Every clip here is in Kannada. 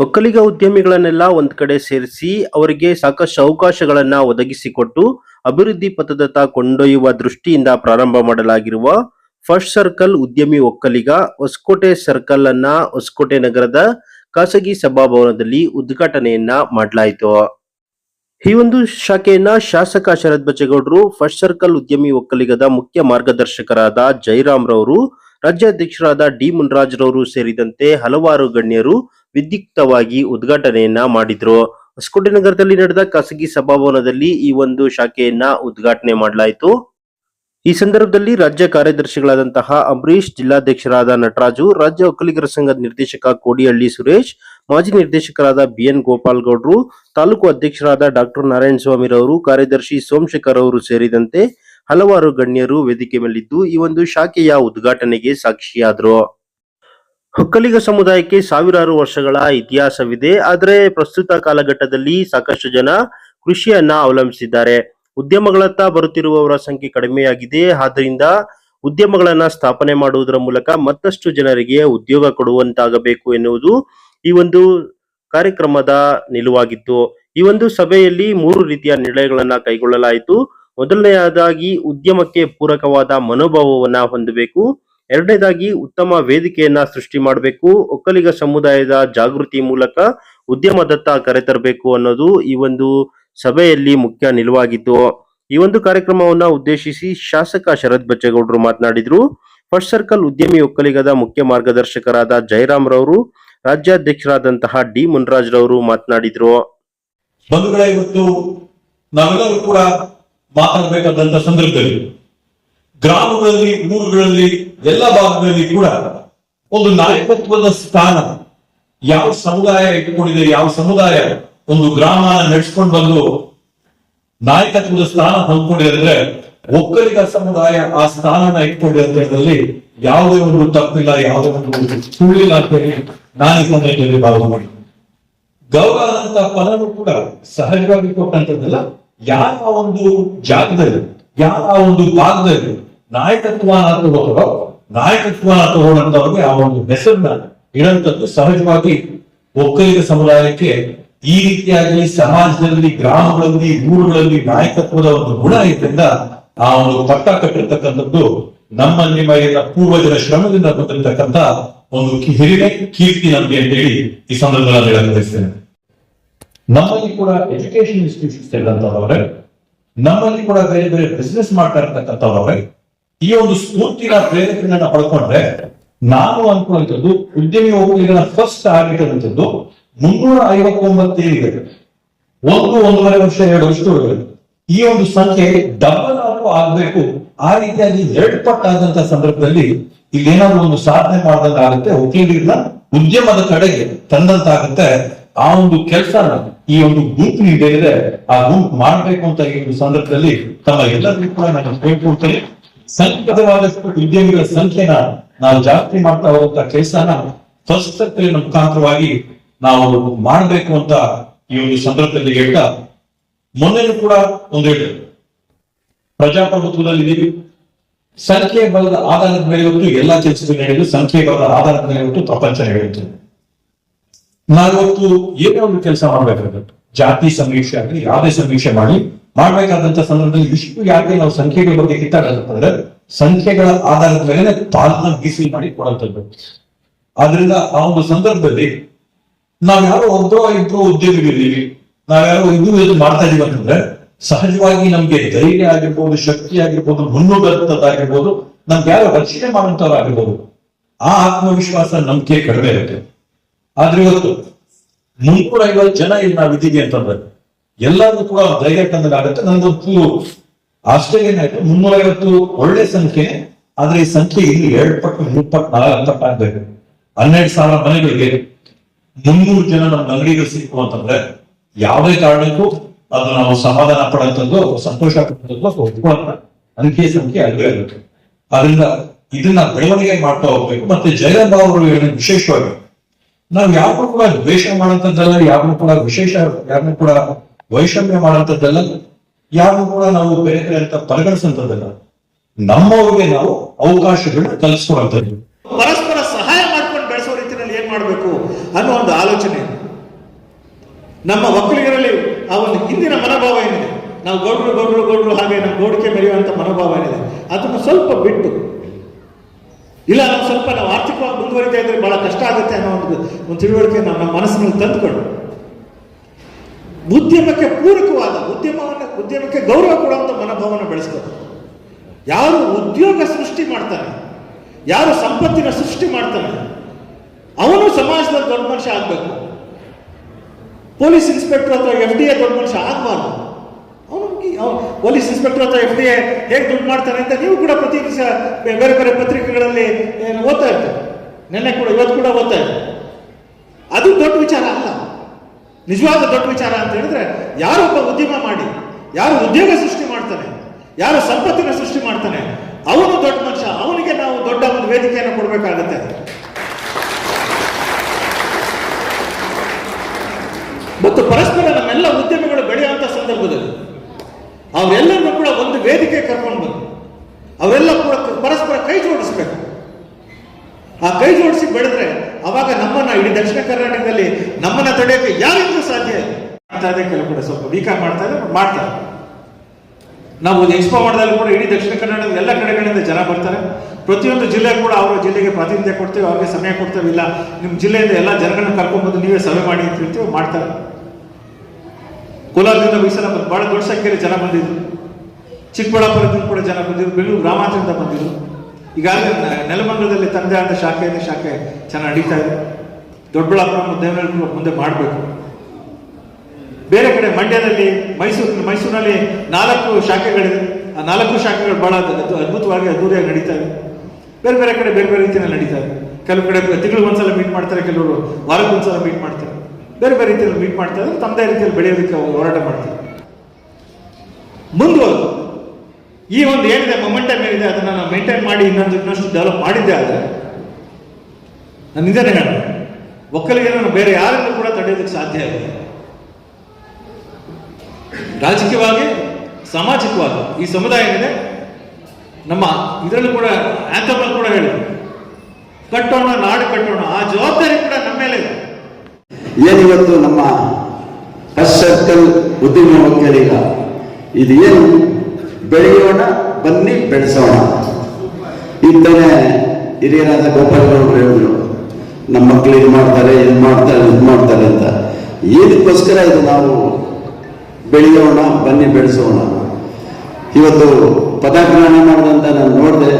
ಒಕ್ಕಲಿಗ ಉದ್ಯಮಿಗಳನ್ನೆಲ್ಲ ಒಂದ್ ಕಡೆ ಸೇರಿಸಿ ಅವರಿಗೆ ಸಾಕಷ್ಟು ಅವಕಾಶಗಳನ್ನ ಒದಗಿಸಿಕೊಟ್ಟು ಅಭಿವೃದ್ಧಿ ಪಥದತ್ತ ಕೊಂಡೊಯ್ಯುವ ದೃಷ್ಟಿಯಿಂದ ಪ್ರಾರಂಭ ಮಾಡಲಾಗಿರುವ ಫಸ್ಟ್ ಸರ್ಕಲ್ ಉದ್ಯಮಿ ಒಕ್ಕಲಿಗ ಹೊಸಕೋಟೆ ಸರ್ಕಲ್ ಅನ್ನ ಹೊಸಕೋಟೆ ನಗರದ ಖಾಸಗಿ ಸಭಾಭವನದಲ್ಲಿ ಉದ್ಘಾಟನೆಯನ್ನ ಮಾಡಲಾಯಿತು. ಈ ಒಂದು ಶಾಖೆಯನ್ನ ಶಾಸಕ ಶರದ್ ಬಚ್ಚೇಗೌಡರು ಫಸ್ಟ್ ಸರ್ಕಲ್ ಉದ್ಯಮಿ ಒಕ್ಕಲಿಗದ ಮುಖ್ಯ ಮಾರ್ಗದರ್ಶಕರಾದ ಜೈರಾಮ್ ರವರು ರಾಜ್ಯಾಧ್ಯಕ್ಷರಾದ ಡಿ ಮುನ್ರಾಜ್ ರವರು ಸೇರಿದಂತೆ ಹಲವಾರು ಗಣ್ಯರು ವಿದ್ಯುಕ್ತವಾಗಿ ಉದ್ಘಾಟನೆಯನ್ನ ಮಾಡಿದ್ರು. ಹೊಸಕೋಟೆ ನಗರದಲ್ಲಿ ನಡೆದ ಖಾಸಗಿ ಸಭಾಭವನದಲ್ಲಿ ಈ ಒಂದು ಶಾಖೆಯನ್ನ ಉದ್ಘಾಟನೆ ಮಾಡಲಾಯಿತು. ಈ ಸಂದರ್ಭದಲ್ಲಿ ರಾಜ್ಯ ಕಾರ್ಯದರ್ಶಿಗಳಾದಂತಹ ಅಂಬರೀಶ್ ಜಿಲ್ಲಾಧ್ಯಕ್ಷರಾದ ನಟರಾಜು, ರಾಜ್ಯ ಒಕ್ಕಲಿಗರ ಸಂಘದ ನಿರ್ದೇಶಕ ಕೋಡಿಹಳ್ಳಿ ಸುರೇಶ್, ಮಾಜಿ ನಿರ್ದೇಶಕರಾದ ಬಿಎನ್ ಗೋಪಾಲ್ ಗೌಡ್ರು ತಾಲೂಕು ಅಧ್ಯಕ್ಷರಾದ ಡಾಕ್ಟರ್ ನಾರಾಯಣ ಸ್ವಾಮಿ ರವರು, ಕಾರ್ಯದರ್ಶಿ ಸೋಮಶೇಖರ್ ಅವರು ಸೇರಿದಂತೆ ಹಲವಾರು ಗಣ್ಯರು ವೇದಿಕೆ ಮೇಲಿದ್ದು ಈ ಒಂದು ಶಾಖೆಯ ಉದ್ಘಾಟನೆಗೆ ಸಾಕ್ಷಿಯಾದರು. ಒಕ್ಕಲಿಗ ಸಮುದಾಯಕ್ಕೆ ಸಾವಿರಾರು ವರ್ಷಗಳ ಇತಿಹಾಸವಿದೆ. ಆದರೆ ಪ್ರಸ್ತುತ ಕಾಲಘಟ್ಟದಲ್ಲಿ ಸಾಕಷ್ಟು ಜನ ಕೃಷಿಯನ್ನ ಅವಲಂಬಿಸಿದ್ದಾರೆ. ಉದ್ಯಮಗಳತ್ತ ಬರುತ್ತಿರುವವರ ಸಂಖ್ಯೆ ಕಡಿಮೆಯಾಗಿದೆ. ಆದ್ದರಿಂದ ಉದ್ಯಮಗಳನ್ನ ಸ್ಥಾಪನೆ ಮಾಡುವುದರ ಮೂಲಕ ಮತ್ತಷ್ಟು ಜನರಿಗೆ ಉದ್ಯೋಗ ಕೊಡುವಂತಾಗಬೇಕು ಎನ್ನುವುದು ಈ ಒಂದು ಕಾರ್ಯಕ್ರಮದ ನಿಲುವಾಗಿತ್ತು. ಈ ಒಂದು ಸಭೆಯಲ್ಲಿ ಮೂರು ರೀತಿಯ ನಿರ್ಣಯಗಳನ್ನ ಕೈಗೊಳ್ಳಲಾಯಿತು. ಮೊದಲನೆಯದಾಗಿ ಉದ್ಯಮಕ್ಕೆ ಪೂರಕವಾದ ಮನೋಭಾವವನ್ನ ಹೊಂದಬೇಕು. ಎರಡನೇದಾಗಿ ಉತ್ತಮ ವೇದಿಕೆಯನ್ನ ಸೃಷ್ಟಿ ಮಾಡಬೇಕು, ಒಕ್ಕಲಿಗ ಸಮುದಾಯದ ಜಾಗೃತಿ ಮೂಲಕ ಉದ್ಯಮದತ್ತ ಕರೆತರಬೇಕು ಅನ್ನೋದು ಈ ಒಂದು ಸಭೆಯಲ್ಲಿ ಮುಖ್ಯ ನಿಲುವಾಗಿತ್ತು. ಈ ಒಂದು ಕಾರ್ಯಕ್ರಮವನ್ನ ಉದ್ದೇಶಿಸಿ ಶಾಸಕ ಶರತ್ ಬಚ್ಚೇಗೌಡರು ಮಾತನಾಡಿದ್ರು. ಫಸ್ಟ್ ಸರ್ಕಲ್ ಉದ್ಯಮಿ ಒಕ್ಕಲಿಗದ ಮುಖ್ಯ ಮಾರ್ಗದರ್ಶಕರಾದ ಜಯರಾಮ್ ರವರು, ರಾಜ್ಯಾಧ್ಯಕ್ಷರಾದಂತಹ ಡಿ ಮುನ್ರಾಜ್ ರವರು ಮಾತನಾಡಿದ್ರು. ಬಂಧುಗಳೇ, ಇವತ್ತು ನಾವೆಲ್ಲರೂ ಕೂಡ ಮಾತಾಡಬೇಕಾದಂತ ಸಂದರ್ಭದಲ್ಲಿ ಗ್ರಾಮಗಳಲ್ಲಿ, ಊರುಗಳಲ್ಲಿ, ಎಲ್ಲ ಭಾಗಗಳಲ್ಲಿ ಕೂಡ ಒಂದು ನಾಯಕತ್ವದ ಸ್ಥಾನ, ಯಾವ ಸಮುದಾಯ ಇಟ್ಟುಕೊಂಡಿದೆ, ಯಾವ ಸಮುದಾಯ ಒಂದು ಗ್ರಾಮನ ನಡೆಸ್ಕೊಂಡು ಬಂದು ನಾಯಕತ್ವದ ಸ್ಥಾನ ಹೊಂದ್ಕೊಂಡಿದೆ ಅಂದ್ರೆ ಒಕ್ಕಲಿಗ ಸಮುದಾಯ ಆ ಸ್ಥಾನನ ಇಟ್ಕೊಂಡಿರೋದ್ರಲ್ಲಿ ಯಾವುದೇ ಒಂದು ತಪ್ಪಿಲ್ಲ, ಯಾವುದೇ ಒಂದು ಸುಳ್ಳಿಲ್ಲ ಅಂತ ಹೇಳಿ ನಾನು ಈ ಸಮಯದಲ್ಲಿ ಭಾವನೆ ಮಾಡಿ ಗೌರವ ಅಂತ ಕೂಡ ಸಹಜವಾಗಿ ಕೊಟ್ಟಂತದ್ದಲ್ಲ ಯಾರ ಒಂದು ಜಾಗದಲ್ಲಿ ಯಾರ ಒಂದು ಭಾಗದಲ್ಲಿ ನಾಯಕತ್ವ ತಗೋತಾರೋ ನಾಯಕತ್ವ ತಗೊಂಡಂತವ್ರಿಗೆ ಆ ಒಂದು ಹೆಸರನ್ನ ಇಡಂತದ್ದು ಸಹಜವಾಗಿ ಒಕ್ಕಲಿಗ ಸಮುದಾಯಕ್ಕೆ ಈ ರೀತಿಯಾಗಿ ಸಮಾಜದಲ್ಲಿ, ಗ್ರಾಮಗಳಲ್ಲಿ, ಊರುಗಳಲ್ಲಿ ನಾಯಕತ್ವದ ಒಂದು ಗುಣ ಇದ್ರಿಂದ ಆ ಒಂದು ಪಟ್ಟ ಕಟ್ಟಿರ್ತಕ್ಕಂಥದ್ದು ನಮ್ಮ ನಿಮ್ಮ ಪೂರ್ವಜರ ಶ್ರಮದಿಂದ ಬಂದಿರತಕ್ಕಂತ ಒಂದು ಹಿರಿಮೆ ಕೀರ್ತಿ ನಮಗೆ ಅಂತ ಹೇಳಿ ಈ ಸಂದರ್ಭದಲ್ಲಿ ಹೇಳಕ್ ಬಯಸ್ತೇನೆ ನಮ್ಮಲ್ಲಿ ಕೂಡ ಎಜುಕೇಶನ್ ಇನ್ಸ್ಟಿಟ್ಯೂಷನ್ಸ್ ಇಲ್ಲಂತವ್ರೆ ನಮ್ಮಲ್ಲಿ ಕೂಡ ಬೇರೆ ಬೇರೆ ಬಿಸ್ನೆಸ್ ಮಾಡ್ತಾ ಇರ್ತಕ್ಕಂಥವ್ರೆ ಈ ಒಂದು ಸ್ಫೂರ್ತಿನ ಪ್ರೇರಣೆಗಳನ್ನ ಪಡ್ಕೊಂಡ್ರೆ ನಾನು ಅನ್ಕೊಳ್ಳುವಂಥದ್ದು ಉದ್ಯಮಿ ಈಗ ಫಸ್ಟ್ ಆಗಿರ್ತಕ್ಕಂಥದ್ದು ಮುನ್ನೂರ ಐವತ್ತೊಂಬತ್ತು ಏನಿದೆ ಒಂದು, ಒಂದೂವರೆ ವರ್ಷ, ಎರಡು ವರ್ಷ ಈ ಒಂದು ಸಂಖ್ಯೆ ಡಬಲ್ ಆದ್ರೂ ಆಗ್ಬೇಕು. ಆ ರೀತಿಯಾಗಿ ಎರಡು ಪಟ್ಟಾದಂತ ಸಂದರ್ಭದಲ್ಲಿ ಇಲ್ಲಿ ಏನಾದ್ರು ಒಂದು ಸಾಧನೆ ಮಾಡ್ದಂಗಾಗುತ್ತೆ, ಒಕ್ಕಲಿಗರನ್ನ ಉದ್ಯಮದ ಕಡೆಗೆ ತಂದಂತಾಗುತ್ತೆ. ಆ ಒಂದು ಕೆಲಸ ಈ ಒಂದು ಗುಂಪು ಇದೆ ಆ ಗುಂಪು ಮಾಡ್ಬೇಕು ಅಂತ ಈ ಒಂದು ಸಂದರ್ಭದಲ್ಲಿ ತಮ್ಮ ಎಲ್ಲರಿಗೂ ಕೂಡ ನಾನು ಕೇಳ್ಕೊಳ್ತೇನೆ ಸಂಕಟವಾದಷ್ಟು ಉದ್ಯಮಿಗಳ ಸಂಖ್ಯೆನ ನಾವು ಜಾಸ್ತಿ ಮಾಡ್ತಾ ಹೋಗುವಂತ ಕೆಲಸನ ಫಸ್ಟ್ ಮುಖಾಂತರವಾಗಿ ನಾವು ಮಾಡಬೇಕು ಅಂತ ಈ ಒಂದು ಸಂದರ್ಭದಲ್ಲಿ ಹೇಳ್ತಾ ಮೊನ್ನೆನೂ ಕೂಡ ಒಂದು ಹೇಳಿದ್ರು. ಪ್ರಜಾಪ್ರಭುತ್ವದಲ್ಲಿ ಇದೀವಿ ಸಂಖ್ಯೆ ಬಲದ ಆಧಾರದ ಮೇಲೆ ಇವತ್ತು ಎಲ್ಲಾ ಕೆಲಸಗಳು ನಡೆದು ಸಂಖ್ಯೆ ಬಲದ ಆಧಾರದ ಮೇಲೆ ಇವತ್ತು ಪ್ರಪಂಚ ನಡೆಯುತ್ತೆ. ನಾವಿವತ್ತು ಏನೇ ಒಂದು ಕೆಲಸ ಮಾಡ್ಬೇಕಾಗುತ್ತೆ. ಜಾತಿ ಸಮೀಕ್ಷೆ ಆಗಲಿ, ಯಾವುದೇ ಸಮೀಕ್ಷೆ ಮಾಡಿ ಮಾಡ್ಬೇಕಾದಂತ ಸಂದರ್ಭದಲ್ಲಿ ಇಷ್ಟು ಯಾಕೆ ನಾವು ಸಂಖ್ಯೆಗಳ ಬಗ್ಗೆ ಕಿತ್ತಾಡೋದಂತಂದ್ರೆ ಸಂಖ್ಯೆಗಳ ಆಧಾರದ ಮೇಲೆ ತಾಳ್ನ ಗೀಸಿ ಮಾಡಿ ಕೊಡುವಂಥದ್ದು ಆದ್ರಿಂದ ಆ ಒಂದು ಸಂದರ್ಭದಲ್ಲಿ ನಾವ್ಯಾರೋ ಯಾರೋ ಒಬ್ರು ಇಬ್ರು ಉದ್ಯೋಗಿಗಳಿದ್ದೀವಿ, ನಾವ್ಯಾರೋ ಇದು ಇದು ಮಾಡ್ತಾ ಇದೀವಿ ಅಂತಂದ್ರೆ ಸಹಜವಾಗಿ ನಮ್ಗೆ ಧೈರ್ಯ ಆಗಿರ್ಬೋದು, ಶಕ್ತಿ ಆಗಿರ್ಬೋದು ಮುನ್ನುಗ್ಗತ್ತದಾಗಿರ್ಬೋದು ನಮ್ಗೆ ಯಾರೋ ರಕ್ಷಣೆ ಮಾಡುವಂತವ್ರಾಗಿರ್ಬೋದು ಆ ಆತ್ಮವಿಶ್ವಾಸ ನಂಬಿಕೆ ಕಡಿಮೆ ಇರುತ್ತೆ. ಆದ್ರೆ ಇವತ್ತು ಮುನ್ನೂರ ಐವತ್ತು ಜನ ಇಲ್ಲಿ ನಾವಿದ್ದೀವಿ ಅಂತಂದ್ರೆ ಎಲ್ಲರೂ ಕೂಡ ಧೈರ್ಯ ತಂದಾಗುತ್ತೆ ಆಶ್ಚರ್ಯ ಏನಾಯ್ತು ಮುನ್ನೂರ ಐವತ್ತು ಒಳ್ಳೆ ಸಂಖ್ಯೆ, ಆದ್ರೆ ಈ ಸಂಖ್ಯೆ ಇಲ್ಲಿ ಎರಡು ಪಟ್ಟು, ಮೂರು ಪಟ್ಟು, ನಾಲ್ಕು ಅಂತ ಆಗ್ಬೇಕು ಹನ್ನೆರಡು ಸಾವಿರ ಮನೆಗಳಿಗೆ ಮುನ್ನೂರು ಜನ ನಮ್ಮ ಅಂಗಡಿಗಳು ಸಿಕ್ಕು ಅಂತಂದ್ರೆ ಯಾವುದೇ ಕಾರಣಕ್ಕೂ ಅದು ನಾವು ಸಮಾಧಾನ ಪಡೋಂಥದ್ದು ಸಂತೋಷ ಪಡುವಂಥದ್ದು ಅಂಕಿ ಸಂಖ್ಯೆ ಅಲ್ಲೇ ಇರುತ್ತೆ. ಅದರಿಂದ ಇದನ್ನ ಬೆಳವಣಿಗೆ ಮಾಡ್ತಾ ಹೋಗ್ಬೇಕು. ಮತ್ತೆ ಜಯರಾಮ್ ಅವರು ಹೇಳಿದ ವಿಶೇಷವಾಗಿ, ನಾವು ಯಾರನ್ನೂ ಕೂಡ ದ್ವೇಷ ಮಾಡುವಂತದ್ದಲ್ಲ ಯಾರನ್ನೂ ಕೂಡ ವಿಶೇಷ ಯಾರನ್ನೂ ಕೂಡ ವೈಷಮ್ಯ ಮಾಡುವಂಥದ್ದಲ್ಲ, ಯಾರು ಕೂಡ ನಾವು ಬೇರೆ ಕಡೆ ಅಂತ ಪರಿಗಣಿಸುವಂಥದ್ದಲ್ಲ. ನಮ್ಮವ್ರಿಗೆ ನಾವು ಅವಕಾಶಗಳನ್ನ ಕಲಿಸ್ಕೊಡುವಂಥದ್ದು ಪರಸ್ಪರ ಸಹಾಯ ಮಾಡ್ಕೊಂಡು ಬೆಳೆಸೋ ರೀತಿಯಲ್ಲಿ ಏನ್ ಮಾಡಬೇಕು ಅನ್ನೋ ಒಂದು ಆಲೋಚನೆ ನಮ್ಮ ಒಕ್ಕಲಿಗರಲ್ಲಿ ಆ ಒಂದು ಹಿಂದಿನ ಮನೋಭಾವ ಏನಿದೆ? ನಾವು ಗೌಡ್ರು ಗೌಡ್ರು ಗೌಡ್ರು ಹಾಗೆ ನಮ್ಮ ಗೋಡಿಕೆ ಮೆರೆಯುವಂಥ ಮನೋಭಾವ ಏನಿದೆ? ಅದನ್ನು ಸ್ವಲ್ಪ ಬಿಟ್ಟು, ಇಲ್ಲ ನಾವು ಸ್ವಲ್ಪ ನಾವು ಆರ್ಥಿಕವಾಗಿ ಮುಂದುವರಿತಾ ಇದ್ರೆ ಬಹಳ ಕಷ್ಟ ಆಗುತ್ತೆ ಅನ್ನೋ ಒಂದು ಒಂದು ತಿಳುವಳಿಕೆ ನಮ್ಮ ಮನಸ್ಸಿನಲ್ಲಿ ತಂದುಕೊಂಡು ಉದ್ಯಮಕ್ಕೆ ಪೂರಕವಾದ, ಉದ್ಯಮವನ್ನು, ಉದ್ಯಮಕ್ಕೆ ಗೌರವ ಕೊಡುವಂಥ ಮನೋಭಾವವನ್ನು ಬೆಳೆಸ್ಬೇಕು ಯಾರು ಉದ್ಯೋಗ ಸೃಷ್ಟಿ ಮಾಡ್ತಾನೆ, ಯಾರು ಸಂಪತ್ತಿನ ಸೃಷ್ಟಿ ಮಾಡ್ತಾನೆ, ಅವನು ಸಮಾಜದ ದೊಡ್ಡ ಮನುಷ್ಯ ಆಗಬೇಕು. ಪೊಲೀಸ್ ಇನ್ಸ್ಪೆಕ್ಟರ್ ಅಥವಾ ಎಫ್ ಡಿ ಎ ದೊಡ್ಡ ಮನುಷ್ಯ ಆಗಬಾರ್ದು. ಅವನು ಪೊಲೀಸ್ ಇನ್ಸ್ಪೆಕ್ಟರ್ ಅಥವಾ ಎಫ್ ಡಿ ಎ ಹೇಗೆ ದುಡ್ಡು ಮಾಡ್ತಾನೆ ಅಂತ ನೀವು ಕೂಡ ಪ್ರತಿ ದಿವಸ ಬೇರೆ ಬೇರೆ ಪತ್ರಿಕೆಗಳಲ್ಲಿ ಓದ್ತಾ ಇರ್ತೀವಿ ನೆನ್ನೆ ಕೂಡ, ಇವತ್ತು ಕೂಡ ಓದ್ತಾ ಇರ್ತೀವಿ ಅದು ದೊಡ್ಡ ವಿಚಾರ ಅಲ್ಲ. ನಿಜವಾದ ದೊಡ್ಡ ವಿಚಾರ ಅಂತ ಹೇಳಿದ್ರೆ, ಯಾರು ಒಬ್ಬ ಉದ್ಯಮ ಮಾಡಿ, ಯಾರು ಉದ್ಯೋಗ ಸೃಷ್ಟಿ ಮಾಡ್ತಾನೆ, ಯಾರು ಸಂಪತ್ತಿನ ಸೃಷ್ಟಿ ಮಾಡ್ತಾನೆ, ಅವನು ದೊಡ್ಡ ಮನುಷ್ಯ, ಅವನಿಗೆ ನಾವು ದೊಡ್ಡ ಒಂದು ವೇದಿಕೆಯನ್ನು ಕೊಡಬೇಕಾಗುತ್ತೆ. ಮತ್ತು ಪರಸ್ಪರ ನಮ್ಮೆಲ್ಲ ಉದ್ಯಮಗಳು ಬೆಳೆಯುವಂತ ಸಂದರ್ಭದಲ್ಲಿ, ಅವರೆಲ್ಲರನ್ನು ಕೂಡ ಒಂದು ವೇದಿಕೆ ಕರ್ಕೊಂಡು ಬಂದು, ಅವರೆಲ್ಲ ಕೂಡ ಪರಸ್ಪರ ಕೈ ಜೋಡಿಸ್ಬೇಕು. ಆ ಕೈ ಜೋಡಿಸಿ ಬೆಳೆದ್ರೆ ಅವಾಗ ನಮ್ಮನ್ನ ಇಡೀ ದಕ್ಷಿಣ ಕರ್ನಾಟಕದಲ್ಲಿ ನಮ್ಮನ್ನ ತಡೆಯಕ್ಕೆ ಯಾರಿಗೂ ಸಾಧ್ಯ. ಮಾಡ್ತಾ ಇದೆ ಕೆಲವು ಕೂಡ ಸ್ವಲ್ಪ ವೀಕಾರ್ ಮಾಡ್ತಾ ಇದ್ದಾರೆ ಮಾಡ್ತಾರೆ. ನಾವು ಒಂದು ಎಕ್ಸ್ಪೋ ಮಾಡಿದಲ್ಲಿ ಕೂಡ ಇಡೀ ದಕ್ಷಿಣ ಕನ್ನಡದ ಎಲ್ಲ ಕಡೆಗಳಿಂದ ಜನ ಬರ್ತಾರೆ. ಪ್ರತಿಯೊಂದು ಜಿಲ್ಲೆ ಕೂಡ ಅವರ ಜಿಲ್ಲೆಗೆ ಪ್ರಾತಿನಿಧ್ಯ ಕೊಡ್ತೀವಿ, ಅವ್ರಿಗೆ ಸಮಯ ಕೊಡ್ತೇವೆ, ಇಲ್ಲ ನಿಮ್ಮ ಜಿಲ್ಲೆಯಿಂದ ಎಲ್ಲ ಜನಗಳನ್ನ ಕರ್ಕೊಂಡ್ಬಂದು ನೀವೇ ಸಭೆ ಮಾಡಿ ಅಂತ ಹೇಳ್ತೀವಿ, ಮಾಡ್ತಾರೆ. ಕೋಲಾರದಿಂದ ಮೀಸಲ ಸಲ ಬಹಳ ದೊಡ್ಡ ಸಂಖ್ಯೆಯಲ್ಲಿ ಜನ ಬಂದಿದ್ರು. ಚಿಕ್ಕಬಳ್ಳಾಪುರದಿಂದ ಕೂಡ ಜನ ಬಂದಿದ್ರು, ಬೆಂಗಳೂರು ಗ್ರಾಮಾಂತರದಿಂದ ಬಂದಿದ್ರು. ಈಗಾಗಲೇ ನೆಲಮಂಗಲದಲ್ಲಿ ತಂದೆ ಆದ ಶಾಖೆಯಿಂದ ಶಾಖೆ ಚೆನ್ನಾಗಿ ನಡೀತಾ ಇದೆ. ದೊಡ್ಡಬಳ್ಳಾಪುರ ದೇವನಹಳ್ಳಿ ಮುಂದೆ ಮಾಡಬೇಕು. ಬೇರೆ ಕಡೆ ಮಂಡ್ಯದಲ್ಲಿ ಮೈಸೂರು, ಮೈಸೂರಿನಲ್ಲಿ ನಾಲ್ಕು ಶಾಖೆಗಳಿದೆ. ಆ ನಾಲ್ಕು ಶಾಖೆಗಳು ಬಹಳ ಅದ್ಭು- ಅದ್ಭುತವಾಗಿ ಅದ್ದೂರಿಯಾಗಿ ನಡೀತಾ ಇದೆ. ಬೇರೆ ಬೇರೆ ಕಡೆ ಬೇರೆ ಬೇರೆ ರೀತಿಯಲ್ಲಿ ನಡೀತಾ ಇದೆ. ಕೆಲವು ಕಡೆ ತಿಂಗಳಿಗೆ ಒಂದ್ಸಲ ಮೀಟ್ ಮಾಡ್ತಾರೆ, ಕೆಲವರು ವಾರಕ್ಕೊಂದ್ಸಲ ಮೀಟ್ ಮಾಡ್ತಾರೆ. ಬೇರೆ ಬೇರೆ ರೀತಿಯಲ್ಲಿ ಮೀಟ್ ಮಾಡ್ತಾರೆ, ತಮ್ಮದೇ ರೀತಿಯಲ್ಲಿ ಬೆಳೆಯೋದಕ್ಕೆ ಹೋರಾಟ ಮಾಡ್ತಾರೆ. ಮುಂದುವರೆದು. ಈ ಒಂದು ಏನಿದೆ ಮೊಮೆಂಟಮ್ ಏನಿದೆ ಅದನ್ನು ನಾನು ಮೇಂಟೈನ್ ಮಾಡಿ ಇನ್ನೊಂದು ಇನ್ನಷ್ಟು ಡೆವಲಪ್ ಮಾಡಿದ್ದೆ ಆದರೆ ನಾನು ನಿಜನೇ ಹೇಳಿದೆ. ಒಕ್ಕಲಿಗರನ್ನು ಬೇರೆ ಯಾರನ್ನು ಕೂಡ ತಡೆಯೋದಕ್ಕೆ ಸಾಧ್ಯ ಇಲ್ಲ. ರಾಜಕೀಯವಾಗಿ, ಸಾಮಾಜಿಕವಾಗಿ ಈ ಸಮುದಾಯ ಏನಿದೆ, ನಮ್ಮ ಇದರಲ್ಲೂ ಕೂಡ ಆಂಥಮ್ ಕೂಡ ಹೇಳಿದ್ರು. ಕಟ್ಟೋಣ, ನಾಡು ಕಟ್ಟೋಣ, ಆ ಜವಾಬ್ದಾರಿ ಕೂಡ ನಮ್ಮ ಮೇಲೆ ಇದೆ. ಏನಿವತ್ತು ನಮ್ಮ ಫಸ್ಟ್ ಸರ್ಕಲ್ ಉದ್ಯಮ ಒಕ್ಕಲಿಗ ಇದು ಏನು? ಬೆಳೆಯೋಣ, ಬನ್ನಿ ಬೆಳೆಸೋಣ. ಇಂತಾನೆ ಹಿರಿಯರಾದ ಗೋಪಾಲಗೌಡರು ಹೇಳಿದ್ರು, ನಮ್ಮ ಮಕ್ಕಳು ಇದು ಮಾಡ್ತಾರೆ ಇದು ಮಾಡ್ತಾರೆ ಇದು ಮಾಡ್ತಾರೆ ಅಂತ. ಏನಕ್ಕೋಸ್ಕರ ಇದು ನಾವು ಬೆಳೆಯೋಣ, ಬನ್ನಿ ಬೆಳೆಸೋಣ? ಇವತ್ತು ಪದಗ್ರಹಣ ಮಾಡಿದಂತ ನಾನು ನೋಡಿದೆ.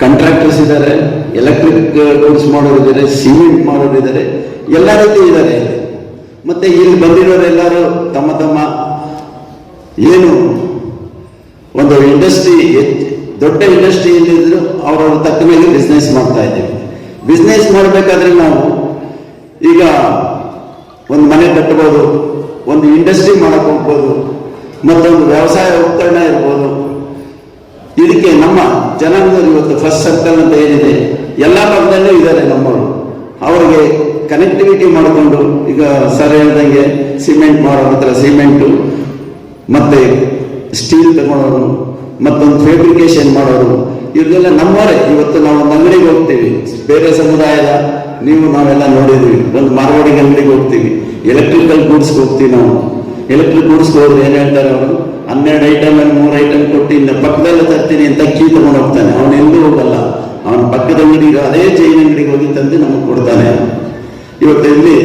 ಕಾಂಟ್ರಾಕ್ಟರ್ಸ್ ಇದ್ದಾರೆ ಎಲೆಕ್ಟ್ರಿಕ್ ಗೂಡ್ಸ್ ಮಾಡೋರು ಇದ್ದಾರೆ ಸಿಮೆಂಟ್ ಮಾಡೋರು ಇದ್ದಾರೆ, ಎಲ್ಲ ರೀತಿ ಇದ್ದಾರೆ ಮತ್ತೆ ಇಲ್ಲಿ ಬಂದಿರೋರೆಲ್ಲರೂ ತಮ್ಮ ತಮ್ಮ ಏನು ಒಂದು ಇಂಡಸ್ಟ್ರಿ ದೊಡ್ಡ ಇಂಡಸ್ಟ್ರಿ ಇಲ್ಲಿದ್ರು ಅವ್ರವ್ರ ತಕ್ಕ ಮೇಲೆ ಬಿಸ್ನೆಸ್ ಮಾಡ್ತಾ ಇದ್ದೀವಿ. ಬಿಸ್ನೆಸ್ ಮಾಡಬೇಕಾದ್ರೆ ನಾವು ಈಗ ಒಂದು ಮನೆ ಕಟ್ಟಬಹುದು ಒಂದು ಇಂಡಸ್ಟ್ರಿ ಮಾಡಕ್ಕೆ ಹೋಗ್ಬೋದು, ಮತ್ತೊಂದು ವ್ಯವಸಾಯ ಉಪಕರಣ ಇರ್ಬೋದು. ಇದಕ್ಕೆ ನಮ್ಮ ಜನಾಂಗದಲ್ಲಿ ಇವತ್ತು ಫಸ್ಟ್ ಸರ್ಕಲ್ ಅಂತ ಏನಿದೆ, ಎಲ್ಲ ಭಾಗದಲ್ಲೂ ಇದ್ದಾರೆ ನಮ್ಮವರು. ಅವರಿಗೆ ಕನೆಕ್ಟಿವಿಟಿ ಮಾಡಿಕೊಂಡು, ಈಗ ಸರ್ ಹೇಳ್ದಂಗೆ ಸಿಮೆಂಟ್ ಮಾಡೋ ಹತ್ರ ಸಿಮೆಂಟು ಮತ್ತೆ ಸ್ಟೀಲ್ ತಗೊಳ್ಳೋರು ಮತ್ತೊಂದು ಫ್ಯಾಬ್ರಿಕೇಶನ್ ಮಾಡೋರು ಇವ್ರದೆಲ್ಲ ನಮ್ಮವರೇ. ಇವತ್ತು ನಾವು ಒಂದು ಅಂಗಡಿಗೆ ಹೋಗ್ತೀವಿ. ಬೇರೆ ಸಮುದಾಯದ ನೀವು, ನಾವೆಲ್ಲ ನೋಡಿದ್ವಿ ಒಂದು ಮಾರ್ವಾಡಿಗೆ ಅಂಗಡಿಗೆ ಹೋಗ್ತೀವಿ. ಎಲೆಕ್ಟ್ರಿಕಲ್ ಗೂಡ್ಸ್ಗೆ ಹೋಗ್ತೀವಿ ನಾವು. ಎಲೆಕ್ಟ್ರಿಕ್ ಗೂಡ್ಸ್ಗೆ ಹೋದ್ರೆ ಏನ್ ಹೇಳ್ತಾರೆ ಅವರು? ಹನ್ನೆರಡು ಐಟಮ್ ಅಲ್ಲಿ ಮೂರು ಐಟಮ್ ಕೊಟ್ಟು ಇನ್ನು ಪಕ್ಕದಲ್ಲೇ ತರ್ತೀನಿ ಅಂತ ಕೀ ತಗೊಂಡು ಹೋಗ್ತಾನೆ. ಅವನು ಎಲ್ಲೂ ಹೋಗಲ್ಲ. ಅವನ ಪಕ್ಕದ ಅಂಗಡಿಗೆ, ಅದೇ ಚೈನ್ ಅಂಗಡಿಗೆ ಹೋಗಿ ತಂದು ನಮಗೆ ಕೊಡ್ತಾನೆ. ಇವತ್ತು ಇಲ್ಲಿ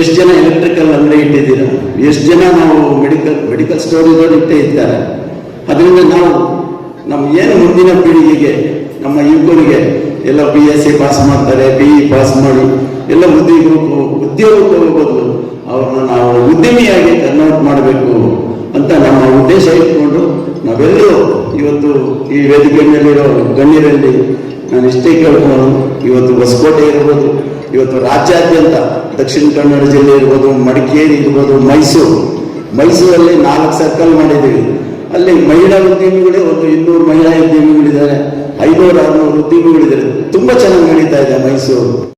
ಎಷ್ಟು ಜನ ಎಲೆಕ್ಟ್ರಿಕಲ್ ಅಂಗಡಿ ಇಟ್ಟಿದ್ದೀರಾ? ಎಷ್ಟು ಜನ ನಾವು ಮೆಡಿಕಲ್ ಮೆಡಿಕಲ್ ಸ್ಟೋರ್ ಇರೋರು ಇಟ್ಟೇ ಇದ್ದಾರೆ? ಅದರಿಂದ ನಾವು ನಮ್ಮ ಏನು ಮುಂದಿನ ಪೀಳಿಗೆಗೆ, ನಮ್ಮ ಯುವಕರಿಗೆ ಎಲ್ಲ ಬಿ ಎಸ್ ಸಿ ಪಾಸ್ ಮಾಡ್ತಾರೆ ಬಿ ಇ ಪಾಸ್ ಮಾಡಿ, ಎಲ್ಲ ಉದ್ಯೋಗ, ಉದ್ಯೋಗಕ್ಕೆ ಹೋಗ್ಬೋದು ಅವ್ರನ್ನ ನಾವು ಉದ್ಯಮಿಯಾಗಿ ಕನ್ವರ್ಟ್ ಮಾಡಬೇಕು ಅಂತ ನಮ್ಮ ಉದ್ದೇಶ ಇಟ್ಕೊಂಡು ನಾವೆಲ್ಲರೂ ಇವತ್ತು ಈ ವೇದಿಕೆ ಮೇಲಿರೋ ಗಣ್ಯರಲ್ಲಿ ನಾನು ಇಷ್ಟೇ ಕೇಳ್ಕೊಂಡು ಇವತ್ತು ಹೊಸಕೋಟೆ ಇರ್ಬೋದು ಇವತ್ತು ರಾಜ್ಯಾದ್ಯಂತ ದಕ್ಷಿಣ ಕನ್ನಡ ಜಿಲ್ಲೆ ಇರ್ಬೋದು, ಮಡಿಕೇರಿ ಇರ್ಬೋದು, ಮೈಸೂರು. ಮೈಸೂರಲ್ಲಿ ನಾಲ್ಕು ಸರ್ಕಲ್ ಮಾಡಿದ್ದೀವಿ. ಅಲ್ಲಿ ಮಹಿಳಾ ಉದ್ಯಮಿಗಳೇ ಒಂದು ಇನ್ನೂರು ಮಹಿಳಾ ಉದ್ಯಮಿಗಳಿದ್ದಾರೆ. ಐನೂರು, ಆರುನೂರು ಉದ್ಯಮಿಗಳಿದ್ದಾರೆ. ತುಂಬಾ ಚೆನ್ನಾಗಿ ನಡೀತಾ ಇದೆ ಮೈಸೂರು.